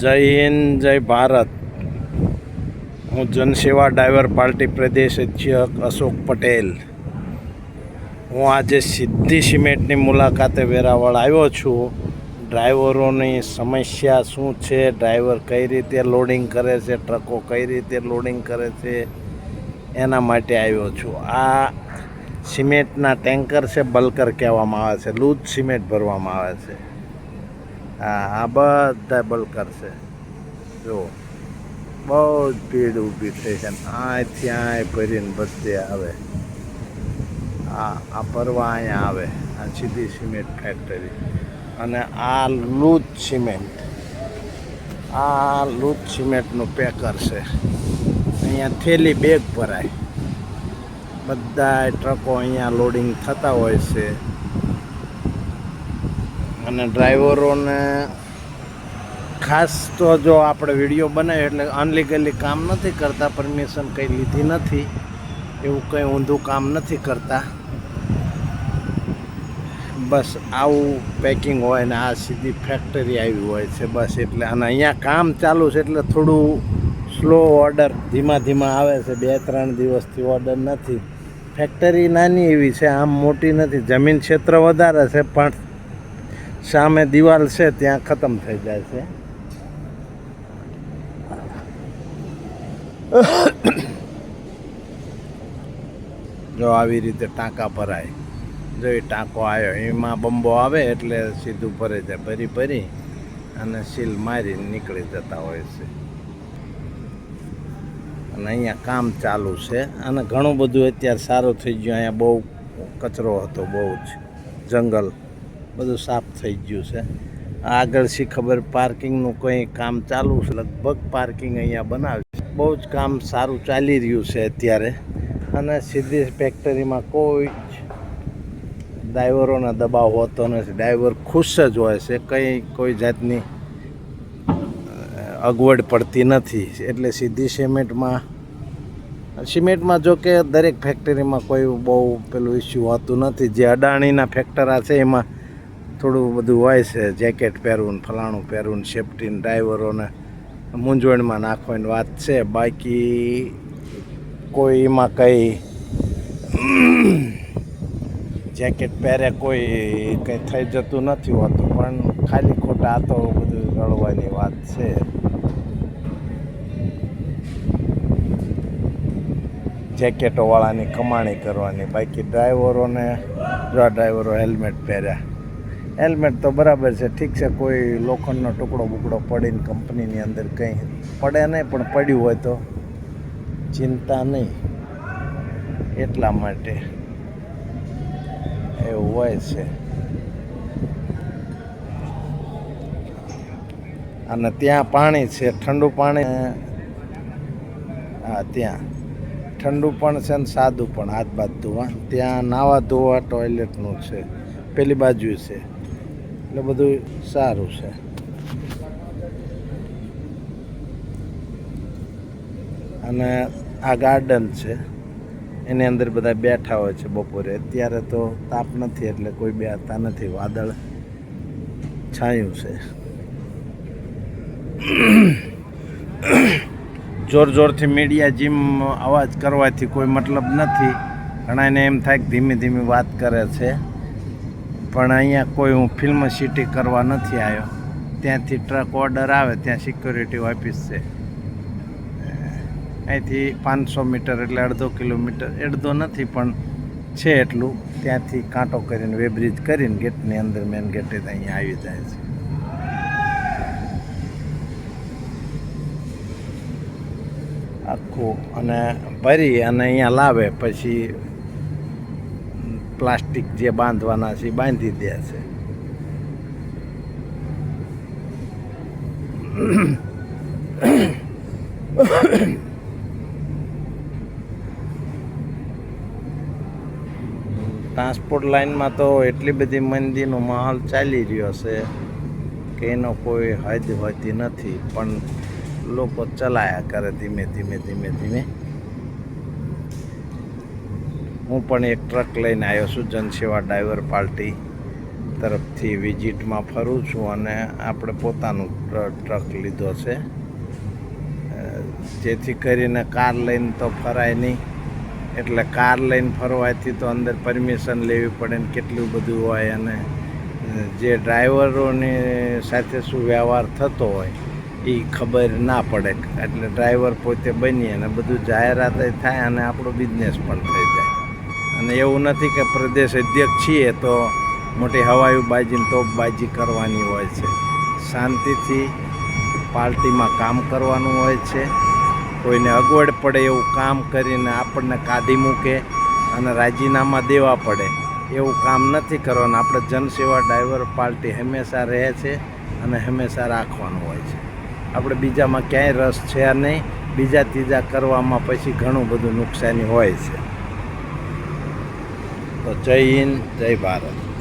જય હિન્દ, જય ભારત. હું જનસેવા ડ્રાઈવર પાર્ટી પ્રદેશ અધ્યક્ષ અશોક પટેલ. હું આજે સિદ્ધિ સિમેન્ટની મુલાકાતે વેરાવળ આવ્યો છું. ડ્રાઈવરોની સમસ્યા શું છે? ડ્રાઈવર કઈ રીતે લોડિંગ કરે છે? ટ્રકો કઈ રીતે લોડિંગ કરે છે? એના માટે આવ્યો છું. આ સિમેન્ટના ટેન્કર છે, બલ્કર કહેવામાં આવે છે. લૂજ સિમેન્ટ ભરવામાં આવે છે. હા આ બધા બલ્કર છે. જો બહુ જ ભીડ ઊભી થઈ છે. અહીંથી અહીં ભરીને બધે આવે. આ આ પરવા અહીંયા આવે. આ સીધી સિમેન્ટ ફેક્ટરી અને આ લૂજ સિમેન્ટ. આ લૂજ સિમેન્ટનું પેકર છે. અહીંયા થેલી બેગ ભરાય. બધા ટ્રકો અહીંયા લોડિંગ થતા હોય છે. અને ડ્રાઈવરોને ખાસ તો જો આપણે વીડિયો બનાવ્યો એટલે અનલીગલી કામ નથી કરતા, પરમિશન કંઈ લીધી નથી, એવું કંઈ ઊંધું કામ નથી કરતા. બસ આવું પેકિંગ હોય ને આ સીધી ફેક્ટરી આવી હોય છે બસ એટલે અને અહીંયા કામ ચાલુ છે એટલે થોડું સ્લો ઓર્ડર ધીમા ધીમા આવે છે, બે ત્રણ દિવસથી ઓર્ડર નથી. ફેક્ટરી નાની એવી છે, આમ મોટી નથી. જમીન ક્ષેત્ર વધારે છે, પણ સામે દિવાલ છે, ત્યાં ખતમ થઈ જાય છે. જો આવી રીતે ટાંકા ભરાય. જો એ ટાંકો આવ્યો એમાં બંબો આવે એટલે સીધું ભરે જાય, ભરી ભરી અને સીલ મારી નીકળી જતા હોય છે. અને અહીંયા કામ ચાલુ છે. અને ઘણું બધું અત્યારે સારું થઈ ગયું. અહીંયા બહુ કચરો હતો, બહુ જ જંગલ. બધું સાફ થઈ ગયું છે. આગળ શી ખબર, પાર્કિંગનું કંઈ કામ ચાલુ છે? લગભગ પાર્કિંગ અહીંયા બનાવે છે. બહુ જ કામ સારું ચાલી રહ્યું છે અત્યારે. અને સીધી ફેક્ટરીમાં કોઈ જ ડ્રાઈવરોનો દબાવ હોતો નથી. ડ્રાઈવર ખુશ જ હોય છે. કંઈ કોઈ જાતની અગવડ પડતી નથી. એટલે સીધી સિમેન્ટમાં સિમેન્ટમાં જો કે દરેક ફેક્ટરીમાં કોઈ બહુ પેલું ઇસ્યુ હોતું નથી. જે અડાણીના ફેક્ટરા છે, એમાં થોડું બધું હોય છે, જેકેટ પહેરવું ફલાણું પહેરવું સેફટીને ડ્રાઈવરોને મૂંઝવણમાં નાખવાની વાત છે. બાકી કોઈ એમાં કંઈ જેકેટ પહેરે કોઈ કંઈ થઈ જતું નથી હોતું, પણ ખાલી ખોટા આ તો બધું રળવાની વાત છે. જેકેટોવાળાની કમાણી કરવાની. બાકી ડ્રાઈવરોને ડ્રાઈવરો હેલ્મેટ પહેર્યા. હેલ્મેટ તો બરાબર છે, ઠીક છે, કોઈ લોખંડનો ટુકડો બુકડો પડીને કંપનીની અંદર કંઈ પડે નહીં, પણ પડ્યું હોય તો ચિંતા નહીં. એટલા માટે એવું હોય છે. અને ત્યાં પાણી છે, ઠંડુ પાણી હા, ત્યાં. ઠંડુ પણ છે ને સાદું પણ, હાથ બાદ ધોવા. ત્યાં નાવા ધોવા ટોયલેટનું છે, પેલી બાજુ છે. એટલે બધું સારું છે. અને આ ગાર્ડન છે. એની અંદર બધા બેઠા હોય છે બપોરે. અત્યારે તો તાપ નથી એટલે કોઈ બેઠતા નથી. વાદળ છાયું છે. જોર જોરથી મીડિયા જીમ અવાજ કરવાથી કોઈ મતલબ નથી. ઘણાને એમ થાય કે ધીમે ધીમે વાત કરે છે. પણ અહીંયા કોઈ હું ફિલ્મ સિટી કરવા નથી આવ્યો. ત્યાંથી ટ્રક ઓર્ડર આવે, ત્યાં સિક્યોરિટી ઓફિસ છે. અહીંથી પાંચસો મીટર એટલે અડધો કિલોમીટર, અડધો નથી પણ છે એટલું. ત્યાંથી કાંટો કરીને વેબ્રિજ કરીને ગેટની અંદર મેન ગેટે અહીંયા આવી જાય છે. આખું અને ભરી અને અહીંયા લાવે, પછી પ્લાસ્ટિક જે બાંધવાના છે બાંધી દે છે. ટ્રાન્સપોર્ટ લાઇનમાં તો એટલી બધી મંદીનો માહોલ ચાલી રહ્યો છે કે એનો કોઈ હદ હોતી નથી, પણ લોકો ચલાયા કરે ધીમે ધીમે ધીમે ધીમે. હું પણ એક ટ્રક લઈને આવ્યો છું, જનસેવા ડ્રાઈવર પાર્ટી તરફથી વિઝિટમાં ફરું છું અને આપણે પોતાનું ટ્રક લીધો છે. જેથી કરીને કાર લઈને તો ફરાય નહીં, એટલે કાર લઈને ફરવાથી તો અંદર પરમિશન લેવી પડે ને કેટલું બધું હોય અને જે ડ્રાઈવરોની સાથે શું વ્યવહાર થતો હોય એ ખબર ના પડે. એટલે ડ્રાઈવર પોતે બની અને બધું જાહેરાત થાય અને આપણો બિઝનેસ પણ થઈ જાય અને એવું નથી કે પ્રદેશ અધ્યક્ષ છીએ તો મોટી હવાઈ બાજીને તોપબાજી કરવાની હોય છે. શાંતિથી પાર્ટીમાં કામ કરવાનું હોય છે. કોઈને અગવડ પડે એવું કામ કરીને આપણને કાઢી મૂકે અને રાજીનામા દેવા પડે. એવું કામ નથી કરવાનું. આપણે જનસેવા ડ્રાઈવર પાર્ટી હંમેશા રહે છે અને હંમેશા રાખવાનું હોય છે. આપણે બીજામાં ક્યાંય રસ છે નહીં. બીજા ત્રીજા કરવામાં પછી ઘણું બધું નુકસાની હોય છે. તો જય હિન્દ જય ભારત.